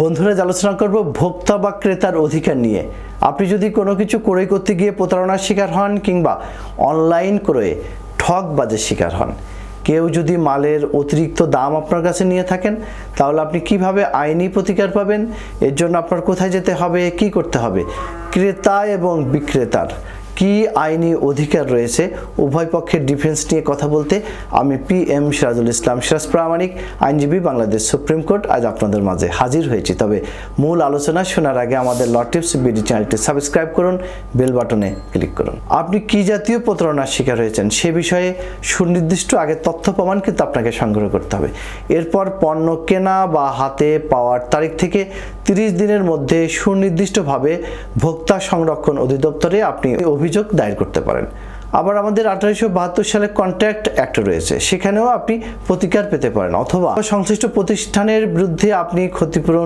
বন্ধুরা আলোচনা করব ভোক্তা বা ক্রেতার অধিকার নিয়ে। আপনি যদি কোনো কিছু ক্রয় করতে গিয়ে প্রতারণার শিকার হন কিংবা অনলাইন ক্রয়ে ঠকবাজের শিকার হন, কেউ যদি মালের অতিরিক্ত দাম আপনার কাছে নিয়ে থাকেন, তাহলে আপনি কীভাবে আইনি প্রতিকার পাবেন? এর জন্য আপনার কোথায় যেতে হবে? কি করতে হবে? ক্রেতা এবং বিক্রেতার। কি আইনি অধিকার রয়েছে? উভয় পক্ষের ডিফেন্স নিয়ে কথা বলতে আমি পি এম সিরাজুল ইসলাম। সিরাজ প্রামাণিক, আইনজীবী, বাংলাদেশ সুপ্রিম কোর্ট। আজ আপনাদের মাঝে হাজির হয়েছি। তবে মূল আলোচনা শোনার আগে আমাদের ল টিপস বিডি চ্যানেলটি সাবস্ক্রাইব করুন বেল বাটনে ক্লিক করুন। আপনি কি জাতীয় প্রতারণার শিকার হয়েছেন? সে বিষয়ে সুনির্দিষ্ট আগে তথ্য প্রমাণ কিন্তু আপনাকে সংগ্রহ করতে হবে। এরপর পণ্য কেনা বা হাতে পাওয়ার তারিখ থেকে তিরিশ দিনের মধ্যে সুনির্দিষ্টভাবে ভোক্তা সংরক্ষণ অধিদপ্তরে আপনি অভিযোগ দায়ের করতে পারেন। আবার আমাদের আঠারোশো বাহাত্তর সালে কন্ট্রাক্ট অ্যাক্ট রয়েছে। সেখানেও আপনি প্রতিকার পেতে পারেন অথবা সংশ্লিষ্ট প্রতিষ্ঠানের বিরুদ্ধে আপনি ক্ষতিপূরণ